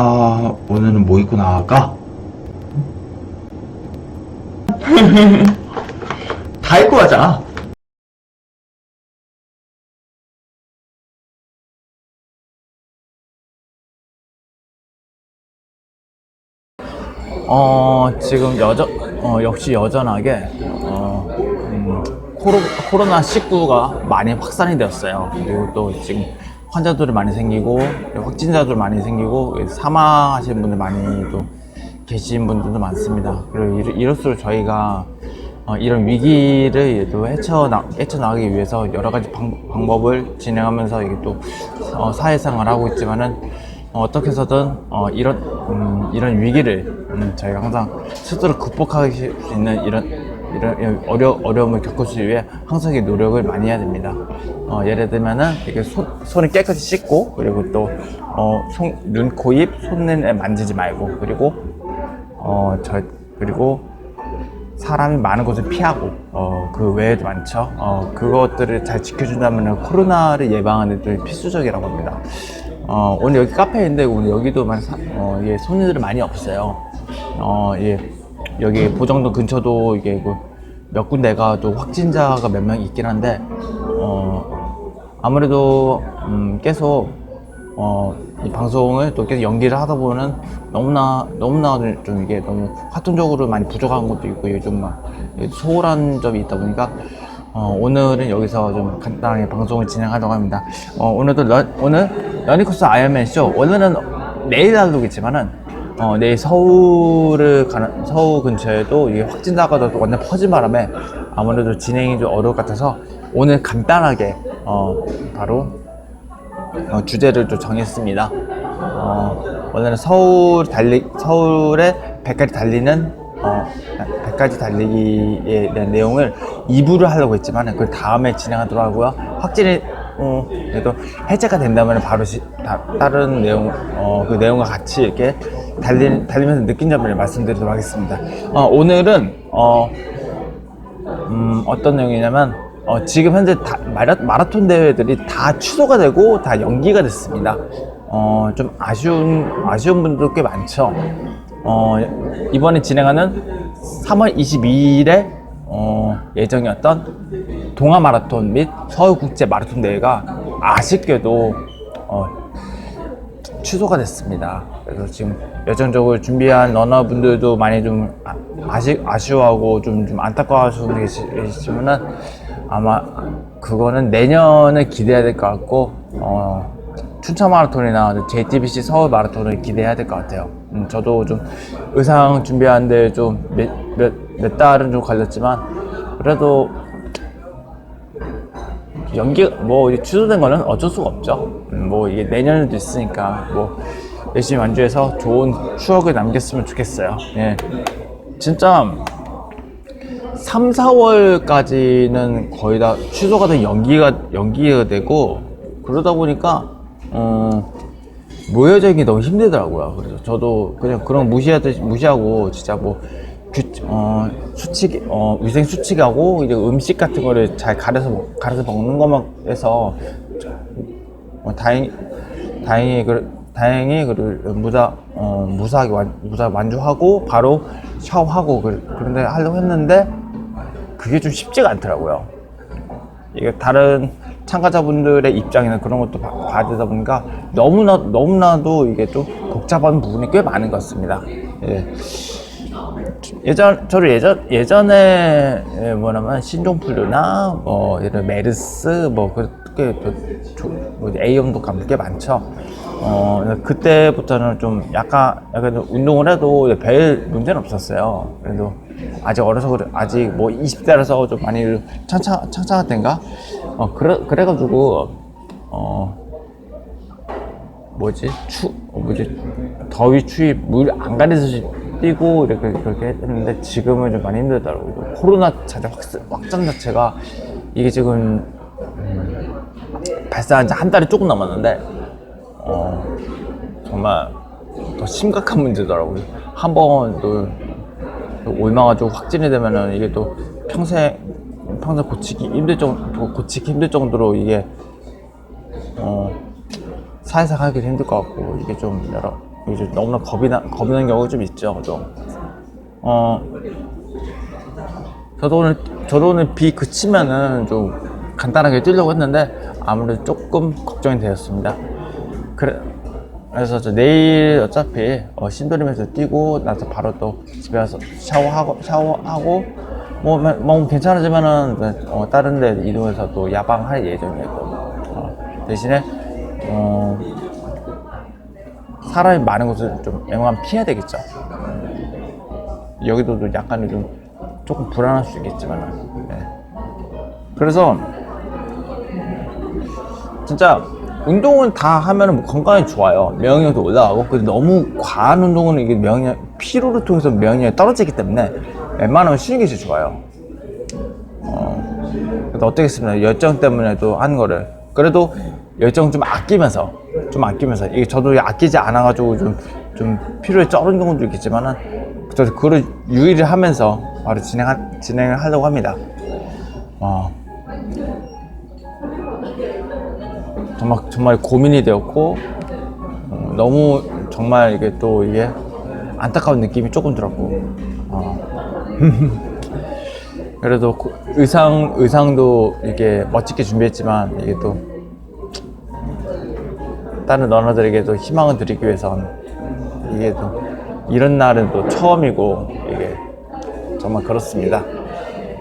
아, 오늘은 뭐 입고 나갈까? 다 입고 가자. 어, 지금 여전, 어, 역시 여전하게, 어, 음, 코로, 코로나 19가 많이 확산이 되었어요. 그리고 또 지금 환자들이 많이 생기고, 확진자들 많이 생기고, 사망하시는 분들 많이 또 계신 분들도 많습니다. 그리고 이럴- 이럴수록 저희가 어, 이런 위기를 또 헤쳐나, 헤쳐나가기 위해서 여러 가지 방, 방법을 진행하면서 이게 또 어, 사회생활을 하고 있지만은 어, 어떻게 해서든 어, 이런 음, 이런 위기를 음, 저희가 항상 스스로 극복할 수 있는 이런 이런 어려 어려움을 수 위해 항상 이 노력을 많이 해야 됩니다. 어, 예를 들면은 이렇게 손 손을 깨끗이 씻고 그리고 또 어, 손, 눈, 코, 입, 손을 만지지 말고 그리고 어, 저 그리고 사람이 많은 곳을 피하고 어, 그 외에도 많죠. 어, 그것들을 잘 지켜준다면 코로나를 예방하는 데 필수적이라고 합니다. 어, 오늘 여기 카페인데 오늘 여기도 만 사- 어, 이게 손님들이 많이 없어요. 어, 예, 여기 보정동 근처도 이게 그몇 군데가 또 확진자가 몇 명 있긴 한데 어, 아무래도 음, 계속 어, 이 방송을 또 계속 연기를 하다 보면 너무나 너무나 좀 이게 너무 활동적으로 많이 부족한 것도 있고 좀막 소홀한 점이 있다 보니까 어, 오늘은 여기서 좀 간단하게 방송을 진행하려고 합니다. 어, 오늘도 러, 오늘 러니코스 아이언맨 쇼 오늘은 내일 하려겠지만은 어, 내일 서울을 가는 서울 근처에도 이게 확진자가 또 완전 퍼진 바람에 아무래도 진행이 좀 어려울 것 같아서 오늘 간단하게 어, 바로 어, 주제를 좀 정했습니다. 어, 오늘은 서울 달리 서울의 100가지 달리는 어, 100가지 달리기에 대한 내용을 2부를 하려고 했지만 그 다음에 진행하도록 하고요. 확진이 어, 그래도 해제가 된다면 바로 시, 다, 다른 내용 어, 그 내용과 같이 이렇게 달리, 달리면서 느낀 점을 말씀드리도록 하겠습니다. 어, 오늘은 어, 음, 어떤 내용이냐면 어, 지금 현재 다, 마라, 마라톤 대회들이 다 취소가 되고 다 연기가 됐습니다. 어, 좀 아쉬운 아쉬운 분들도 꽤 많죠. 어, 이번에 진행하는 3월 22일에 어, 예정이었던 동아 마라톤 및 서울 국제 마라톤 대회가 아쉽게도 어, 취소가 됐습니다. 그래서 지금 열정적으로 준비한 러너분들도 많이 좀 아- 아시, 아쉬워하고 좀, 좀 안타까워하시는 분이 계시- 계시지만은 아마 그거는 내년을 기대해야 될 것 같고, 어, 춘천 마라톤이나 JTBC 서울 마라톤을 기대해야 될 것 같아요. 음, 저도 좀 의상 준비하는데 좀 몇, 몇, 몇 달은 좀 걸렸지만, 그래도 연기 뭐 이게 취소된 거는 어쩔 수가 없죠. 음, 뭐 이게 내년에도 있으니까 뭐 열심히 완주해서 좋은 추억을 남겼으면 좋겠어요. 예, 진짜 3, 4월까지는 거의 다 취소가 된 연기가 연기가 되고 그러다 보니까 어, 모여지기 너무 힘들더라고요. 그래서 저도 그냥 그런 무시하듯이 무시하고 진짜 뭐 규, 어, 수칙, 어, 위생 수칙하고 이제 음식 같은 거를 잘 가려서 먹, 가려서 먹는 것만 해서 어, 다행 다행히 그 다행히 그 무사 어, 무사하게 완, 무사 완주하고 바로 샤워하고 그, 그런데 하려고 했는데 그게 좀 쉽지가 않더라고요. 이게 다른 참가자분들의 입장이나 그런 것도 봐- 봐야 되다 보니까 너무나 너무나도 이게 좀 복잡한 부분이 꽤 많은 것 같습니다. 예. 예전 저를 예전 예전에 예, 뭐냐면 신종플루나 뭐 이런 메르스 뭐 그렇게 뭐 A형도 감기 꽤 많죠. 어 그때부터는 좀 약간 약간 좀 운동을 해도 별 문제는 없었어요. 그래도 아직 어려서 그래 아직 뭐 20대라서 좀 많이 창창 창창한텐가 어 그래 그래가지고 어 뭐지 추 어, 뭐지 더위 추위 물 안 가리듯이 뛰고 이렇게 그렇게 했는데 지금은 좀 많이 힘들더라고요. 코로나 자체 확장 자체가 이게 지금 음, 발생한 지 한 달이 조금 남았는데 어, 정말 더 심각한 문제더라고요. 한 번또 옮아가지고 확진이 되면은 이게 또 평생 평생 고치기 힘들 정도 고치기 힘들 정도로 이게 어, 사회생활 하기 힘들 것 같고 이게 좀 여러 이제 너무나 겁이 나 겁이 나는 경우가 좀 있죠. 또 어. 저도 오늘 저도 오늘 비 그치면은 좀 간단하게 뛰려고 했는데 아무래도 조금 걱정이 되었습니다. 그래 그래서 저 내일 어차피 어, 신도림에서 뛰고 나서 바로 또 집에 와서 샤워하고 샤워하고 뭐, 뭐 괜찮아지면은 어, 다른 데 이동해서 또 야방할 예정이고 어, 대신에 어, 사람이 많은 곳을 좀 웬만하면 피해야 되겠죠. 여기도 좀 약간 좀 조금 불안할 수 있겠지만 네. 그래서 진짜 운동은 다 하면 뭐 건강에 좋아요 면역력도 올라가고 근데 너무 과한 운동은 이게 면역 피로를 통해서 면역력이 떨어지기 때문에 웬만하면 쉬는 게 제일 좋아요 어, 그래도 어떻겠습니까 열정 때문에도 하는 거를 그래도 열정 좀 아끼면서 좀 아끼면서 이게 저도 아끼지 않아 가지고 좀좀 피로에 쩔은 경우도 있겠지만은 저도 그걸 유의를 하면서 바로 진행 진행을 하려고 합니다. 어. 정말 정말 고민이 되었고 어, 너무 정말 이게 또 이게 안타까운 느낌이 조금 들었고 어. 그래도 고- 의상 의상도 이게 멋지게 준비했지만 이게 또 다른 러너들에게도 희망을 드리기 위해선 이게 또 이런 날은 또 처음이고 이게 정말 그렇습니다.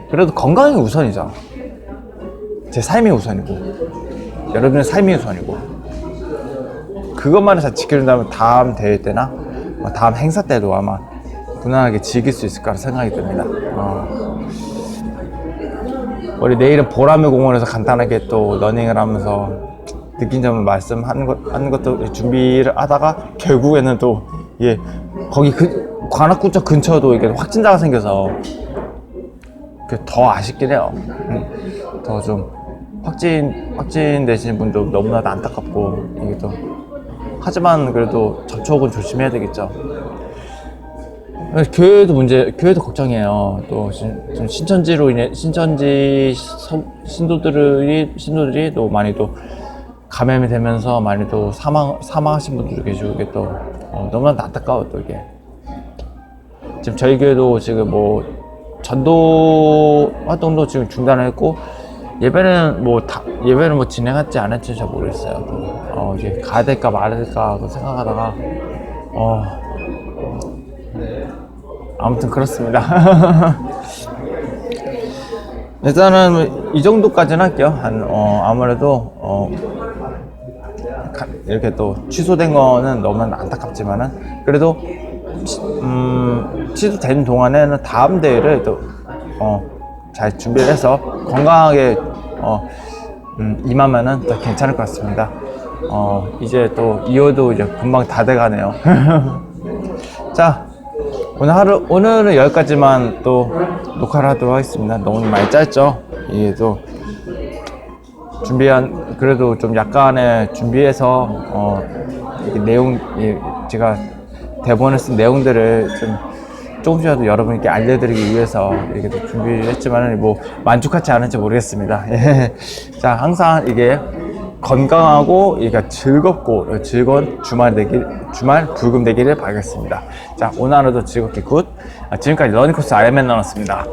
그래도 건강이 우선이죠. 제 삶이 우선이고 여러분의 삶이 우선이고 그것만을 잘 지켜준다면 다음 대회 때나 뭐 다음 행사 때도 아마 무난하게 즐길 수 있을 거라 생각이 듭니다. 어. 우리 내일은 보라매 공원에서 간단하게 또 러닝을 하면서 느낀 점을 말씀하는 것, 하는 것도 준비를 하다가 결국에는 또 이게 거기 그 관악구청 근처도 이게 확진자가 생겨서 그더 아쉽긴 해요. 음, 더좀 확진 확진 되신 분도 너무나도 안타깝고 이게 또 하지만 그래도 접촉은 조심해야 되겠죠. 교회도 문제, 교회도 걱정이에요. 또 신- 좀 신천지로 인해 신천지 서- 신도들이 신도들이 또 많이 또 감염이 되면서 많이 또 사망 사망하신 분들도 계시고 이게 또 어, 너무나도 안타까워 또 이게 지금 저희 교회도 지금 뭐 전도 활동도 지금 중단했고 예배는 뭐 다, 예배는 뭐 진행할지 안 할지 잘 모르겠어요. 또, 어 이제 가야 될까 말아야 될까 그 생각하다가 어 아무튼 그렇습니다. 일단은 이 정도까지는 할게요. 한, 어, 아무래도, 어, 가- 이렇게 또 취소된 거는 너무 안타깝지만은, 그래도, 치- 음, 취소된 동안에는 다음 대회를 또, 어, 잘 준비를 해서 건강하게, 어, 음, 임하면은 더 괜찮을 것 같습니다. 어, 이제 또 2월도 이제 금방 다 돼가네요. 자, 오늘 하루, 오늘은 여기까지만 또 녹화를 하도록 하겠습니다. 너무 많이 짧죠? 이게 또 준비한, 그래도 좀 약간의 준비해서, 어, 이렇게 내용, 이 제가 대본에 쓴 내용들을 좀 조금씩이라도 여러분께 알려드리기 위해서 이렇게 또 준비를 했지만 뭐 만족하지 않을지 모르겠습니다. 예. 자, 항상 이게 건강하고 이게 즐겁고 즐거운 주말 되길 주말 불금 되기를 바라겠습니다. 자, 오늘 하루도 즐겁게 굿. 아, 지금까지 러닝코스 아이언맨 나눴습니다.